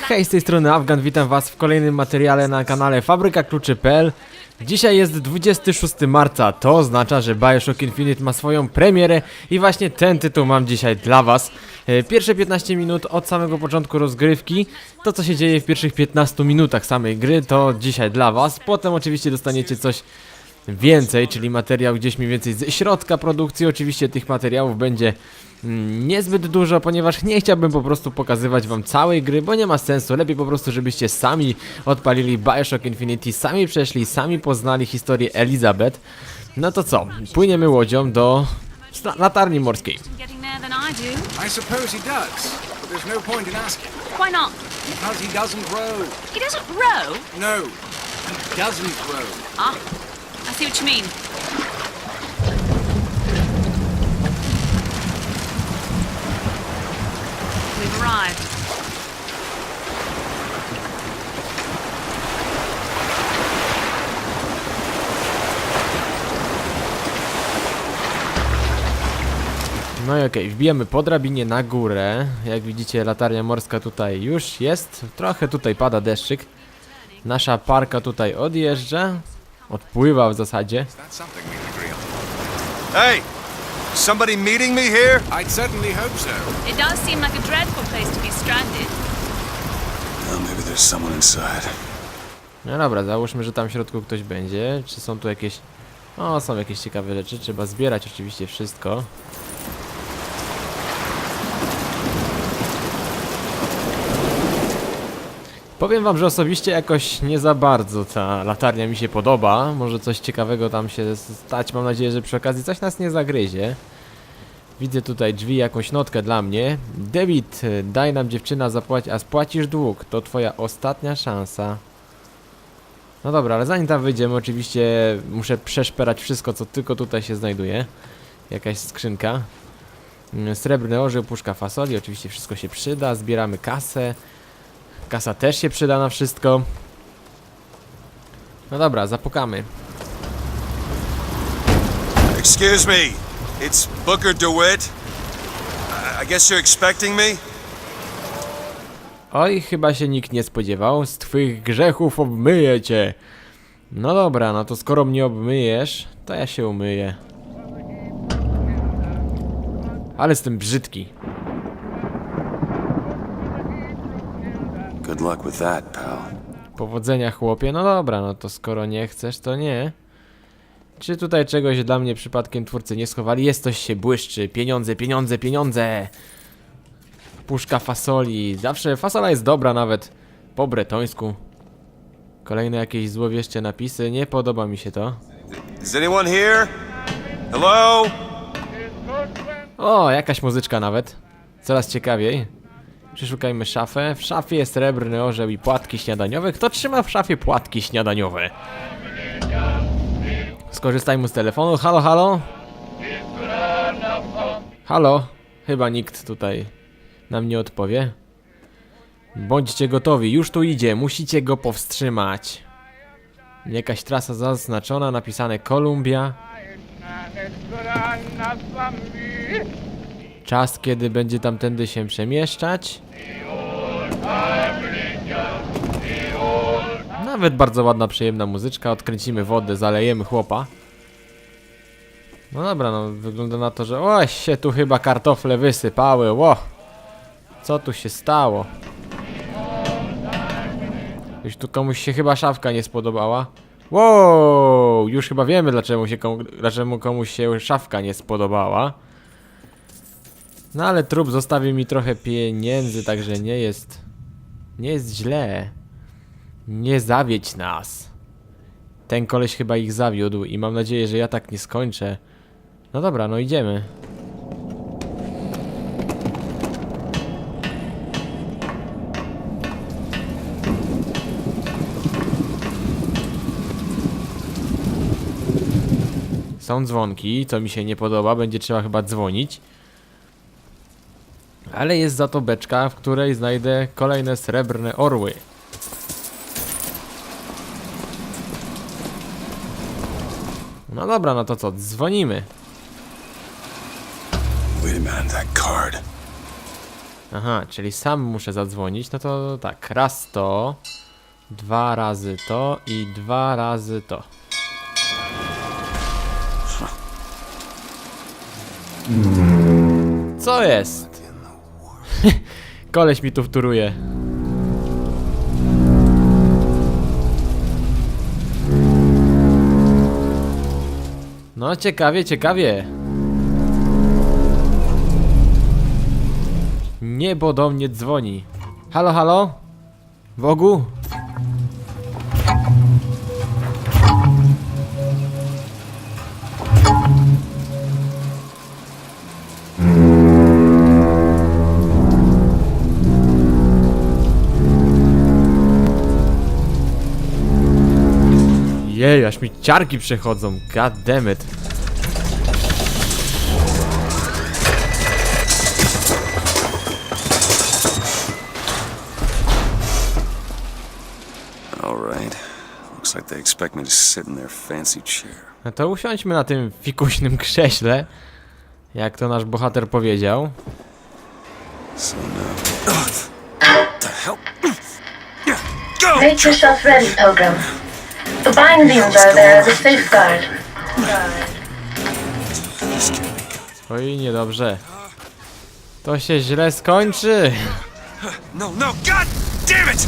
Hej, z tej strony Afgan, witam was w kolejnym materiale na kanale Fabryka Kluczy.pl Dzisiaj jest 26 marca, to oznacza, że Bioshock Infinite ma swoją premierę i właśnie ten tytuł mam dzisiaj dla was. E, Pierwsze 15 minut od samego początku rozgrywki, to co się dzieje w pierwszych 15 minutach samej gry, to dzisiaj dla was. Potem oczywiście dostaniecie coś więcej, czyli materiał gdzieś mniej więcej ze środka produkcji. Oczywiście tych materiałów będzie niezbyt dużo, ponieważ nie chciałbym po prostu pokazywać wam całej gry, bo nie ma sensu. Lepiej po prostu, żebyście sami odpalili Bioshock Infinity, sami przeszli, sami poznali historię Elizabeth. No to co, płyniemy łodzią do latarni morskiej. Getting there than I do. I suppose he does, but there's no point in asking. Why not? Because he doesn't row. He doesn't row. No, he doesn't row. Ah, I see what you mean. No i okej, wbijamy po drabinie na górę. Jak widzicie, latarnia morska tutaj już jest. Trochę tutaj pada deszczyk. Nasza parka tutaj odjeżdża. Odpływa w zasadzie. Hey! Somebody meeting me here? I'd certainly hope so. It does seem like a dreadful place to be stranded. Well, maybe there's someone inside. No dobra, załóżmy, że tam w środku ktoś będzie. Czy są tu jakieś... O, są jakieś ciekawe rzeczy. Trzeba zbierać oczywiście wszystko. Powiem wam, że osobiście jakoś nie za bardzo ta latarnia mi się podoba. Może coś ciekawego tam się stać. Mam nadzieję, że przy okazji coś nas nie zagryzie. Widzę tutaj drzwi, jakąś notkę dla mnie. Debit, daj nam dziewczyna zapłać, a spłacisz dług. To twoja ostatnia szansa. No dobra, ale zanim tam wyjdziemy, oczywiście muszę przeszperać wszystko, co tylko tutaj się znajduje. Jakaś skrzynka. Mm, Srebrny orzeł, puszka fasoli, oczywiście wszystko się przyda. Zbieramy kasę. Kasa też się przyda na wszystko. No dobra, zapukamy. Excuse me. It's Booker DeWitt. I, guess you're expecting me? Oj, chyba się nikt nie spodziewał. Z twych grzechów obmyję cię. No dobra, no to skoro mnie obmyjesz, to ja się umyję. Ale jestem brzydki. Good luck with that, pal. Powodzenia chłopie, no dobra, no to skoro nie chcesz, to nie. Czy tutaj czegoś dla mnie przypadkiem twórcy nie schowali? Jest coś się błyszczy, pieniądze, pieniądze, pieniądze! Puszka fasoli, zawsze fasola jest dobra nawet po bretońsku. Kolejne jakieś złowieszcze napisy, nie podoba mi się to. Is anyone here? Hello? O, jakaś muzyczka nawet. Coraz ciekawiej. Przeszukajmy szafę. W szafie jest srebrny orzeł i płatki śniadaniowe. Kto trzyma w szafie płatki śniadaniowe? Skorzystajmy z telefonu. Halo, halo? Halo? Chyba nikt tutaj nam nie odpowie. Bądźcie gotowi, już tu idzie, musicie go powstrzymać. Jakaś trasa zaznaczona, napisane Kolumbia. Czas, kiedy będzie tamtędy się przemieszczać. Nawet bardzo ładna, przyjemna muzyczka. Odkręcimy wodę, zalejemy chłopa. No dobra, no wygląda na to, że o się tu chyba kartofle wysypały. Ło! Co tu się stało? Już tu komuś się chyba szafka nie spodobała. Wow! Już chyba wiemy dlaczego się komu, dlaczego komuś się szafka nie spodobała. No ale trup zostawił mi trochę pieniędzy, także nie jest. Nie jest źle. Nie zawiedź nas. Ten koleś chyba ich zawiódł i mam nadzieję, że ja tak nie skończę. No dobra, no idziemy. Są dzwonki, co mi się nie podoba, będzie trzeba chyba dzwonić. Ale jest za to beczka, w której znajdę kolejne srebrne orły. No dobra, no to co, dzwonimy. Aha, czyli sam muszę zadzwonić. No to tak, raz to, dwa razy to i dwa razy to. Co jest? Koleś mi tu wtóruje. No ciekawie, ciekawie. Niebo do mnie dzwoni. Halo, halo? Bogu? Jej, aż mi ciarki przechodzą. God damn it. All right. Looks like they expect me to sit in their fancy chair. No to usiądźmy na tym fikuśnym krześle. Jak to nasz bohater powiedział. So now. What the hell? Go! Make yourself ready, Pilgrim. The bindings are there as a safeguard. Oj, niedobrze. To się źle skończy. No, no, God damn it!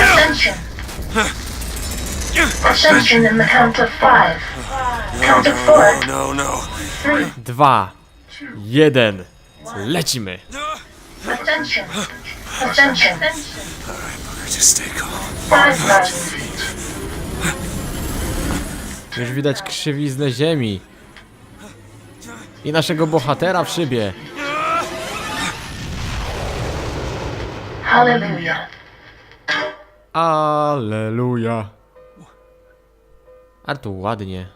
Ascension. Ascension in the count of five. Count of four. No, no. Three. Dwa. Jeden. Lecimy. Ascension. Ascension. Just stay calm. Five thousand feet. Już widać krzywiznę ziemi. I naszego bohatera w szybie. Hallelujah. Aleluja. A tu ładnie.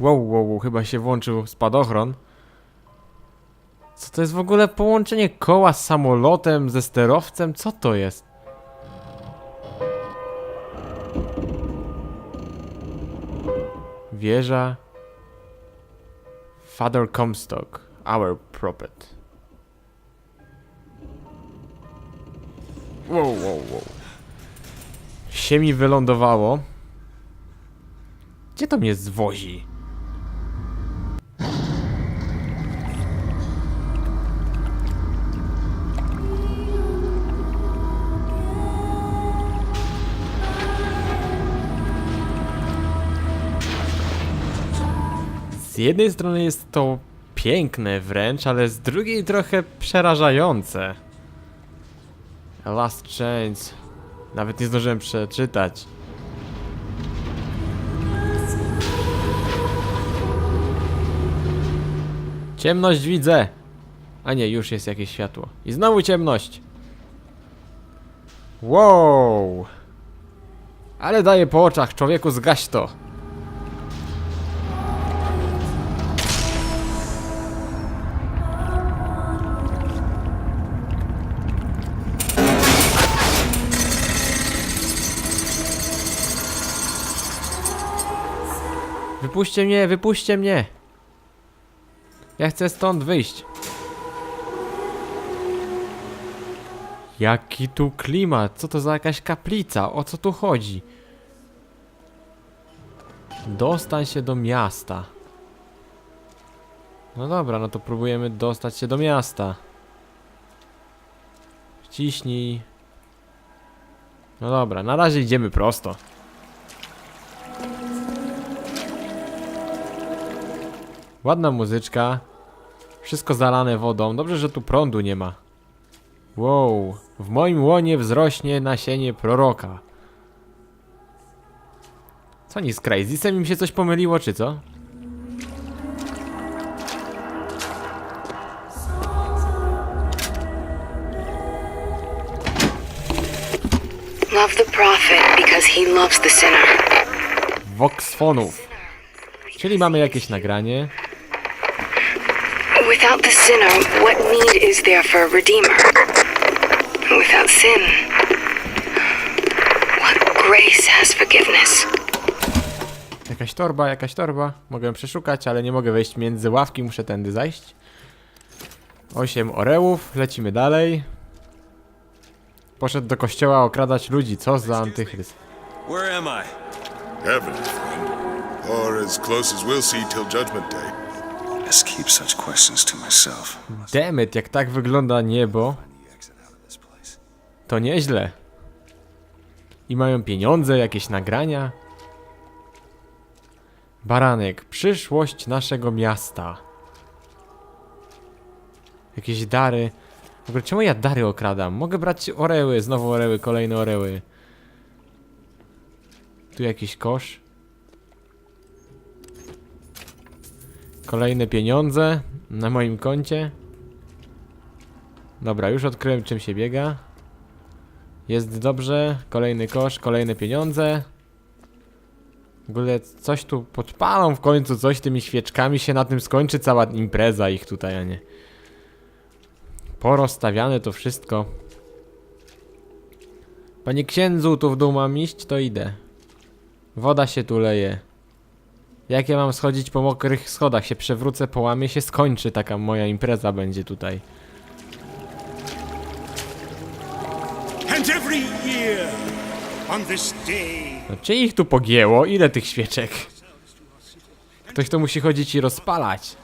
Wow, wow, wow, chyba się włączył spadochron. Co to jest w ogóle połączenie koła z samolotem, ze sterowcem? Co to jest? Wieża. Father Comstock, our prophet. Wow, wow, wow. Się mi wylądowało. Gdzie to mnie zwozi? Z jednej strony jest to piękne wręcz, ale z drugiej trochę przerażające. Last Chance. Nawet nie zdążyłem przeczytać. Ciemność widzę. A nie, już jest jakieś światło. I znowu ciemność. Wow. Ale daje po oczach, człowieku, zgaś to. Wypuśćcie mnie, wypuśćcie mnie! Ja chcę stąd wyjść. Jaki tu klimat? Co to za jakaś kaplica? O co tu chodzi? Dostań się do miasta. No dobra, no to próbujemy dostać się do miasta. Wciśnij. No dobra, na razie idziemy prosto. Ładna muzyczka. Wszystko zalane wodą. Dobrze, że tu prądu nie ma. Wow. W moim łonie wzrośnie nasienie proroka. Co oni z Crazysem im się coś pomyliło, czy co? Love the prophet because he loves the sinner. Voxfonów. Czyli mamy jakieś nagranie. Without the sinner, what need is there for a redeemer? Without sin, what grace has forgiveness? Jakaś torba, jakaś torba. Mogę ją przeszukać, ale nie mogę wejść między ławki, muszę tędy zajść. 8 orełów, lecimy dalej. Poszedł do kościoła okradać ludzi, co za antychryst. Where am I? Heaven, friend. Or as close as we'll see till Judgment Day. Let's keep such questions to myself. Demet, jak tak wygląda niebo, to nieźle. I mają pieniądze, jakieś nagrania. Baranek, przyszłość naszego miasta. Jakieś dary. W ogóle czemu ja dary okradam? Mogę brać oreły, znowu oreły, kolejne oreły. Tu jakiś kosz. Kolejne pieniądze na moim koncie. Dobra, już odkryłem czym się biega. Jest dobrze. Kolejny kosz, kolejne pieniądze. W ogóle coś tu podpalą w końcu, coś tymi świeczkami się na tym skończy cała impreza ich tutaj, a nie. Porozstawiane to wszystko. Panie księdzu, tu w dół mam iść, to idę. Woda się tu leje. Jak ja mam schodzić po mokrych schodach? Się przewrócę, połamię się, skończy taka moja impreza będzie tutaj. No, czy ich tu pogięło? Ile tych świeczek? Ktoś to musi chodzić i rozpalać.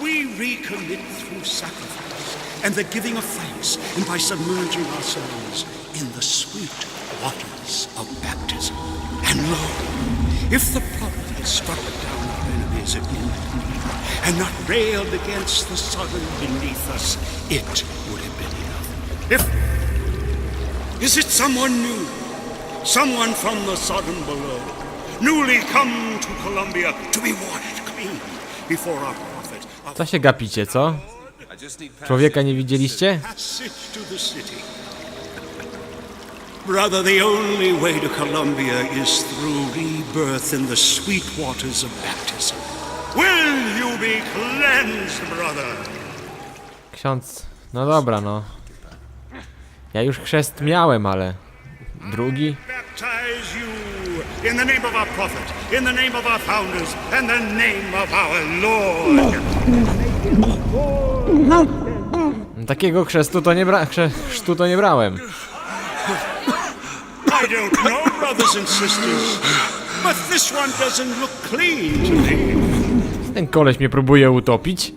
we recommit through sacrifice and the giving of thanks, and by submerging ourselves in the sweet waters of baptism. And lo, if the struck down our enemies at midnight and not railed against the Sodom beneath us, it would have been enough. If is it someone new? Someone from the Sodom below, newly come to Columbia to be washed clean before our prophet Co się gapicie, co? Człowieka nie widzieliście? Brother, the only way to Columbia is through rebirth in the sweet waters of baptism. Will you be cleansed, brother? Ksiądz... No dobra, no. Ja już chrzest miałem, ale... Drugi? Baptize you in the name of our prophet, in the name of our founders, and the name of our Lord. Takiego chrztu to nie bra... chrztu to nie brałem. I don't know, brothers and sisters, but this one doesn't look clean to me. Ten koleś mnie próbuje utopić.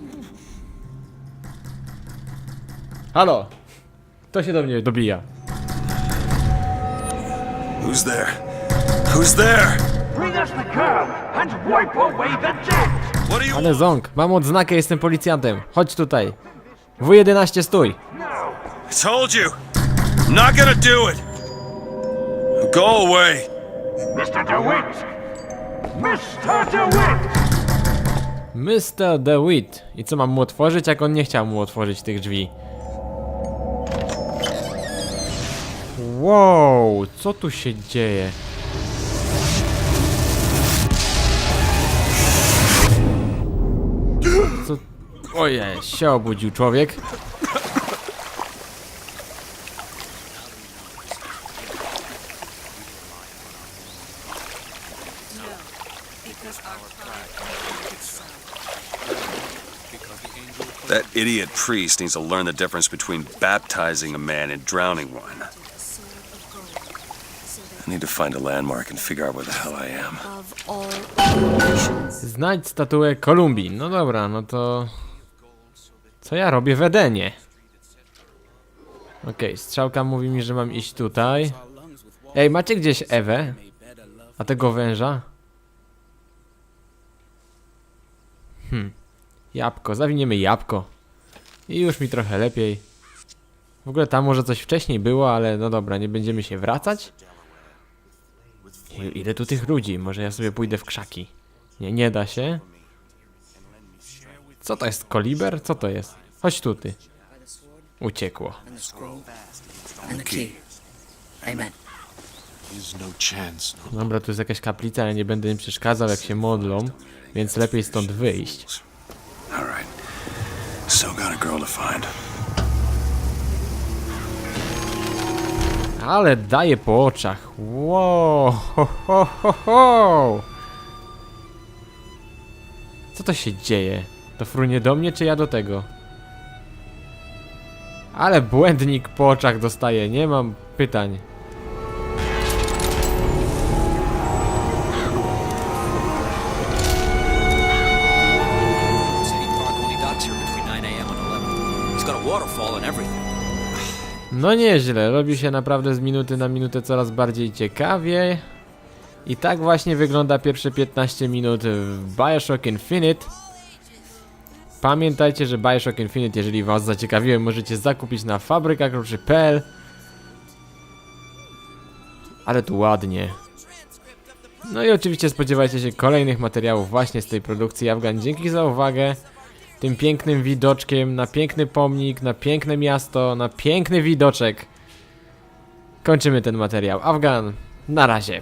Halo! Kto się do mnie dobija? Who's there? Who's there? Bring us the girl and wipe away the debt! What do you Ale ząg, mam odznakę, jestem policjantem. Chodź tutaj. W11 stój. I told you! I'm not gonna do it! Go away! Mr. DeWitt! Mr. DeWitt! Mr. DeWitt. I co mam mu otworzyć, jak on nie chciał mu otworzyć tych drzwi? Wow, co tu się dzieje? Co? Ojej, się obudził człowiek. That idiot priest needs to learn the difference between baptizing a man and drowning one. I landmark and figure out where. Znajdź statuę Kolumbii. No dobra, no to... Co ja robię w Edenie? Okej, strzałka mówi mi, że mam iść tutaj. Ej, macie gdzieś Ewę? A tego węża? Hmm. Jabłko, zawiniemy jabłko. I już mi trochę lepiej. W ogóle tam może coś wcześniej było, ale no dobra, nie będziemy się wracać. Ile tu tych ludzi? Może ja sobie pójdę w krzaki. Nie, nie da się. Co to jest? Koliber? Co to jest? Chodź tu, ty. Uciekło. no chance. Dobra, tu jest jakaś kaplica, ale nie będę im przeszkadzał, jak się modlą. Więc lepiej stąd wyjść. Still got a girl to find. Ale daje po oczach. Wow. Co to się dzieje? To frunie do mnie, czy ja do tego? Ale błędnik po oczach dostaje, nie mam pytań. No nieźle, robi się naprawdę z minuty na minutę coraz bardziej ciekawie. I tak właśnie wygląda pierwsze 15 minut w Bioshock Infinite. Pamiętajcie, że Bioshock Infinite, jeżeli was zaciekawiłem, możecie zakupić na fabrykakruczy.pl Ale tu ładnie. No i oczywiście spodziewajcie się kolejnych materiałów właśnie z tej produkcji Afgan. Dzięki za uwagę. Tym pięknym widoczkiem na piękny pomnik, na piękne miasto, na piękny widoczek. Kończymy ten materiał. Afgan, na razie.